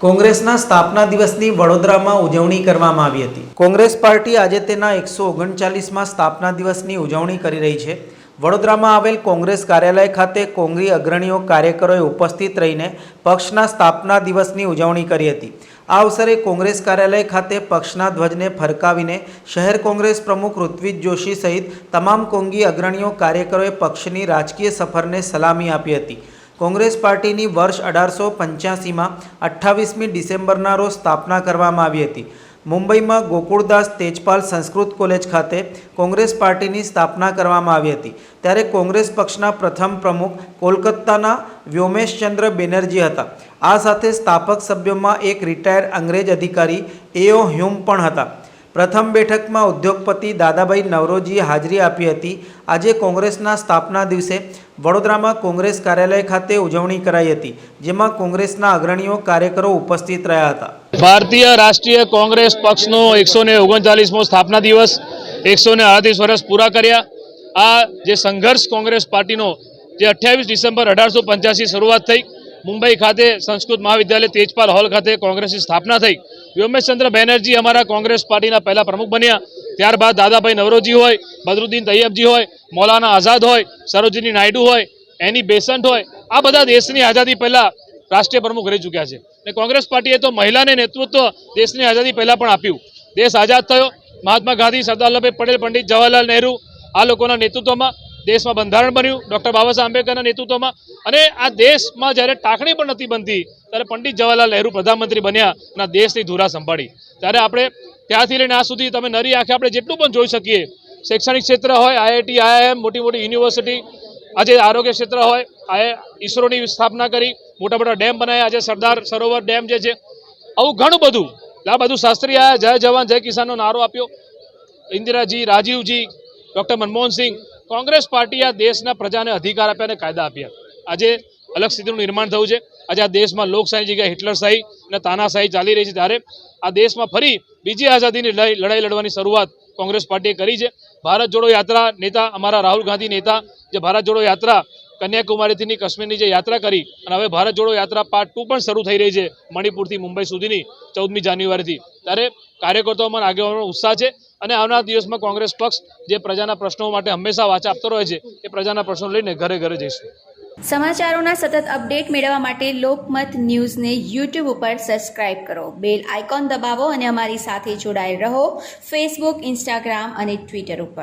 કોંગ્રેસના સ્થાપના દિવસની વડોદરામાં ઉજવણી કરવામાં આવી હતી. કોંગ્રેસ પાર્ટી આજે તેના એકસો ઓગણચાલીસમાં સ્થાપના દિવસની ઉજવણી કરી રહી છે. વડોદરામાં આવેલ કોંગ્રેસ કાર્યાલય ખાતે કોંગ્રી અગ્રણીઓ કાર્યકરોએ ઉપસ્થિત રહીને પક્ષના સ્થાપના દિવસની ઉજવણી કરી હતી. આ અવસરે કોંગ્રેસ કાર્યાલય ખાતે પક્ષના ધ્વજને ફરકાવીને શહેર કોંગ્રેસ પ્રમુખ ઋત્વિજ જોશી સહિત તમામ કોંગી અગ્રણીઓ કાર્યકરોએ પક્ષની રાજકીય સફરને સલામી આપી હતી. કોંગ્રેસ પાર્ટીની વર્ષ અઢારસો પંચ્યાસીમાં અઠ્ઠાવીસમી ડિસેમ્બરના રોજ સ્થાપના કરવામાં આવી હતી. મુંબઈમાં ગોકુળદાસ તેજપાલ સંસ્કૃત કોલેજ ખાતે કોંગ્રેસ પાર્ટીની સ્થાપના કરવામાં આવી હતી. ત્યારે કોંગ્રેસ પક્ષના પ્રથમ પ્રમુખ કોલકાતાના વ્યોમેશચંદ્ર બેનર્જી હતા. આ સાથે સ્થાપક સભ્યોમાં એક રિટાયર અંગ્રેજ અધિકારી એઓ હ્યુમ પણ હતા. પ્રથમ બેઠકમાં ઉદ્યોગપતિ દાદાભાઈ નવરોજીએ હાજરી આપી હતી. આજે કોંગ્રેસના સ્થાપના દિવસે વડોદરામાં કોંગ્રેસ કાર્યાલય ખાતે ઉજવણી કરાઈ હતી, જેમાં કોંગ્રેસના અગ્રણીઓ કાર્યકરો ઉપસ્થિત રહ્યા હતા. ભારતીય રાષ્ટ્રીય કોંગ્રેસ પક્ષનો એકસો ને ઓગણચાલીસમો સ્થાપના દિવસ, એકસો ને અડતીસ વર્ષ પૂરા કર્યા. આ જે સંઘર્ષ કોંગ્રેસ પાર્ટીનો જે અઠ્યાવીસ ડિસેમ્બર અઢારસો પંચ્યાસી શરૂઆત થઈ મુંબઈ ખાતે સંસ્કૃત મહાવિદ્યાલય તેજપાલ હોલ ખાતે કોંગ્રેસની સ્થાપના થઈ. વ્યોમેશચંદ્ર બેનર્જી અમારા કોંગ્રેસ પાર્ટીના પહેલા પ્રમુખ બન્યા. ત્યારબાદ દાદાભાઈ નવરોજી હોય, બદરુદ્દીન તૈયબજી હોય, મૌલાના આઝાદ હોય, સરોજિની નાયડુ હોય, એની બેસન્ટ હોય, આ બધા દેશની આઝાદી પહેલાં રાષ્ટ્રીય પ્રમુખ રહી ચૂક્યા છે. અને કોંગ્રેસ પાર્ટીએ તો મહિલાને નેતૃત્વ દેશની આઝાદી પહેલાં પણ આપ્યું. દેશ આઝાદ થયો. મહાત્મા ગાંધી, સરદાર વલ્લભભાઈ પટેલ, પંડિત જવાહરલાલ નહેરુ આ લોકોના નેતૃત્વમાં દેશમાં બંધારણ બન્યું, ડૉક્ટર બાબા સાહેબ આંબેડકરના નેતૃત્વમાં. અને આ દેશમાં જ્યારે ટાંકણી પણ નથી બનતી, ત્યારે પંડિત જવાહરલાલ નહેરુ પ્રધાનમંત્રી બન્યા અને આ દેશની ધુરા સંભાળી. ત્યારે આપણે ત્યાંથી લઈને આ સુધી તમે નરી આંખે આપણે જેટલું પણ જોઈ શકીએ, શૈક્ષણિક ક્ષેત્ર હોય, આઈઆઈટી, આઈઆઈએમ મોટી મોટી યુનિવર્સિટી, આજે આરોગ્ય ક્ષેત્ર હોય, આ ઈસરોની સ્થાપના કરી મોટા મોટા ડેમ બનાવ્યા આજે સરદાર સરોવર ડેમ જે છે, આવું ઘણું બધું. આ બધું શાસ્ત્રી આયા, જય જવાન, જય કિસાનનો નારો આપ્યો. ઇન્દિરાજી, રાજીવજી, ડૉક્ટર મનમોહનસિંહ કોંગ્રેસ પાર્ટીએ આ દેશના પ્રજાને અધિકાર આપ્યા અને કાયદા આપ્યા. આજે અલગ સ્થિતિનું નિર્માણ થયું છે. આજે આ દેશમાં લોકશાહી જગ્યાએ હિટલરશાહી અને તાનાશાહી ચાલી રહી છે. ત્યારે આ દેશમાં ફરી બીજી આઝાદીની લડાઈ લડવાની શરૂઆત કોંગ્રેસ પાર્ટીએ કરી છે. ભારત જોડો યાત્રા નેતા અમારા રાહુલ ગાંધી નેતા, જે ભારત જોડો યાત્રા કન્યાકુમારીથી કાશ્મીરની જે યાત્રા કરી અને હવે ભારત જોડો યાત્રા પાર્ટ ટુ પણ શરૂ થઈ રહી છે મણિપુરથી મુંબઈ સુધીની ચૌદમી જાન્યુઆરીથી. ત્યારે કાર્યકર્તાઓમાં આગેવાનો ઉત્સાહ છે. અને આવનાર દિવસમાં કોંગ્રેસ પક્ષ જે પ્રજાના પ્રશ્નો માટે હંમેશા વાચા આપતો રહે છે, એ પ્રજાના પ્રશ્નો લઈને ઘરે ઘરે જઈશું. સમાચારોના સતત અપડેટ મેળવવા માટે લોકમત ન્યૂઝને યુટ્યુબ ઉપર સબસ્ક્રાઇબ કરો. બેલ આઇકોન દબાવો અને અમારી સાથે જોડાયેલ રહો ફેસબુક, ઇન્સ્ટાગ્રામ અને ટ્વિટર ઉપર.